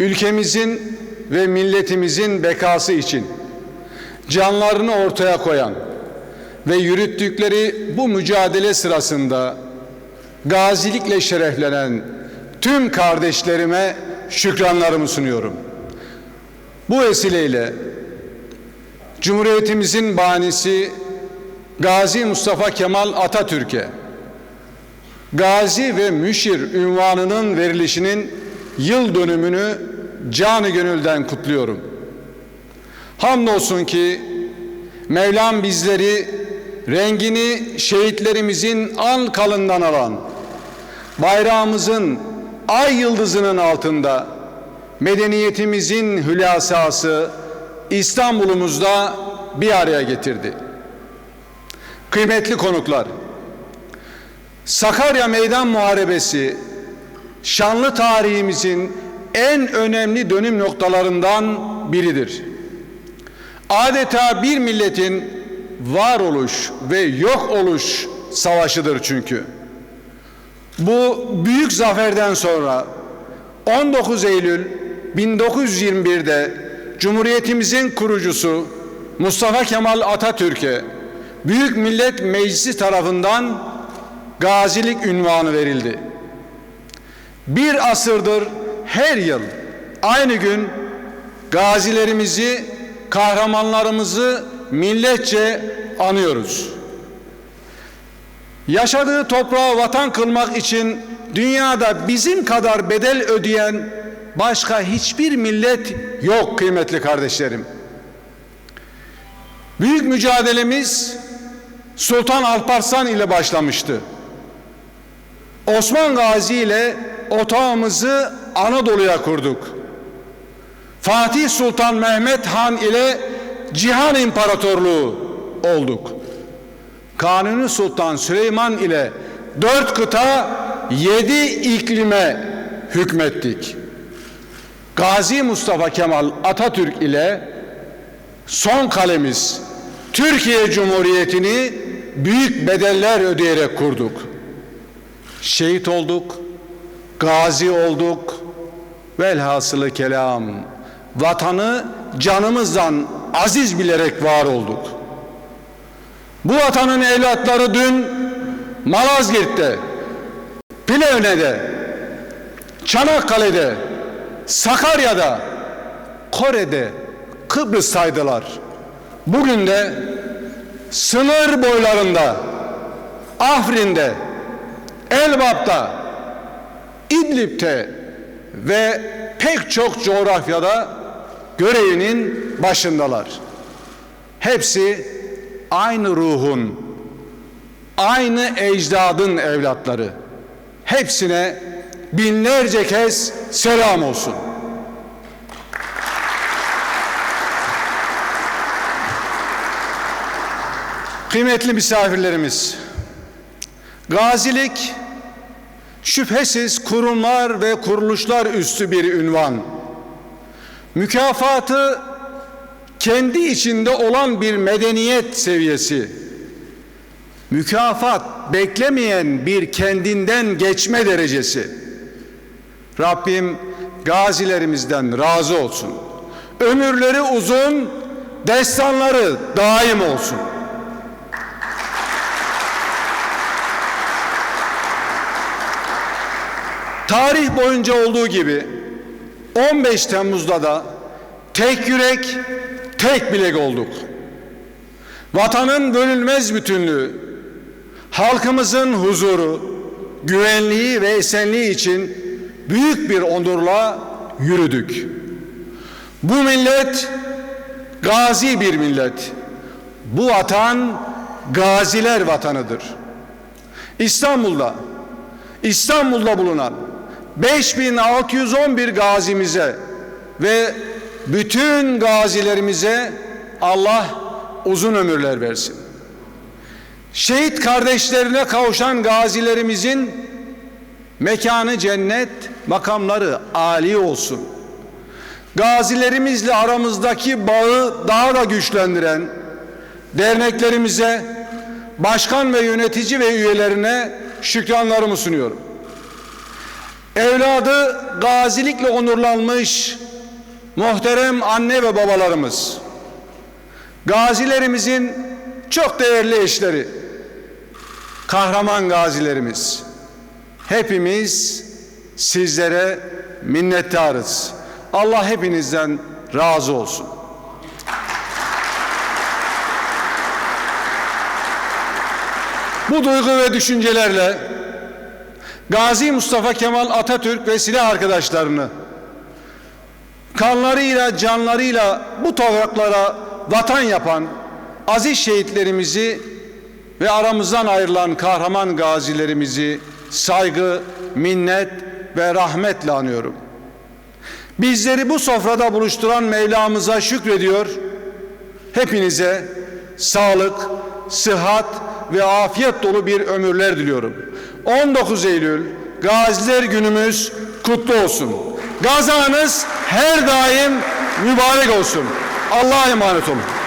ülkemizin ve milletimizin bekası için canlarını ortaya koyan ve yürüttükleri bu mücadele sırasında gazilikle şereflenen tüm kardeşlerime şükranlarımı sunuyorum. Bu vesileyle Cumhuriyetimizin banisi Gazi Mustafa Kemal Atatürk'e Gazi ve Müşir ünvanının verilişinin yıl dönümünü canı gönülden kutluyorum. Hamdolsun ki Mevlam bizleri rengini şehitlerimizin an kalından alan, bayrağımızın ay yıldızının altında medeniyetimizin hülasası İstanbul'umuzda bir araya getirdi. Kıymetli konuklar, Sakarya Meydan Muharebesi şanlı tarihimizin en önemli dönüm noktalarından biridir. Adeta bir milletin varoluş ve yok oluş savaşıdır çünkü. Bu büyük zaferden sonra 19 Eylül 1921'de Cumhuriyetimizin kurucusu Mustafa Kemal Atatürk'e Büyük Millet Meclisi tarafından gazilik ünvanı verildi. Bir asırdır her yıl aynı gün gazilerimizi, kahramanlarımızı milletçe anıyoruz. Yaşadığı toprağı vatan kılmak için dünyada bizim kadar bedel ödeyen başka hiçbir millet yok kıymetli kardeşlerim. Büyük mücadelemiz Sultan Alparslan ile başlamıştı. Osman Gazi ile otağımızı Anadolu'ya kurduk. Fatih Sultan Mehmet Han ile Cihan İmparatorluğu olduk. Kanuni Sultan Süleyman ile dört kıta yedi iklime hükmettik. Gazi Mustafa Kemal Atatürk ile son kalemiz Türkiye Cumhuriyeti'ni büyük bedeller ödeyerek kurduk. Şehit olduk, gazi olduk, velhasılı kelam, vatanı canımızdan aziz bilerek var olduk. Bu vatanın evlatları dün Malazgirt'te, Plevne'de, Çanakkale'de, Sakarya'da, Kore'de, Kıbrıs'taydılar. Bugün de sınır boylarında, Afrin'de, Elbap'ta, İdlib'te ve pek çok coğrafyada görevinin başındalar. Hepsi aynı ruhun, aynı ecdadın evlatları. Hepsine binlerce kez selam olsun. Kıymetli misafirlerimiz, gazilik şüphesiz kurumlar ve kuruluşlar üstü bir ünvan. Mükafatı kendi içinde olan bir medeniyet seviyesi. Mükafat beklemeyen bir kendinden geçme derecesi. Rabbim gazilerimizden razı olsun. Ömürleri uzun, destanları daim olsun. Tarih boyunca olduğu gibi 15 Temmuz'da da tek yürek, tek bilek olduk. Vatanın bölünmez bütünlüğü, halkımızın huzuru, güvenliği ve esenliği için büyük bir onurla yürüdük. Bu millet gazi bir millet. Bu vatan gaziler vatanıdır. İstanbul'da İstanbul'da bulunan 5611 gazimize ve bütün gazilerimize Allah uzun ömürler versin. Şehit kardeşlerine kavuşan gazilerimizin mekanı cennet, makamları âli olsun. Gazilerimizle aramızdaki bağı daha da güçlendiren derneklerimize, başkan ve yönetici ve üyelerine şükranlarımı sunuyorum. Evladı gazilikle onurlanmış muhterem anne ve babalarımız, gazilerimizin çok değerli eşleri, kahraman gazilerimiz, hepimiz sizlere minnettarız. Allah hepinizden razı olsun. Bu duygu ve düşüncelerle Gazi Mustafa Kemal Atatürk ve silah arkadaşlarını kanlarıyla, canlarıyla bu topraklara vatan yapan aziz şehitlerimizi ve aramızdan ayrılan kahraman gazilerimizi saygı, minnet ve rahmetle anıyorum. Bizleri bu sofrada buluşturan Mevlamıza şükrediyor. Hepinize sağlık, sıhhat ve afiyet dolu bir ömürler diliyorum. 19 Eylül Gaziler Günümüz kutlu olsun. Gazanız her daim mübarek olsun. Allah'a emanet olun.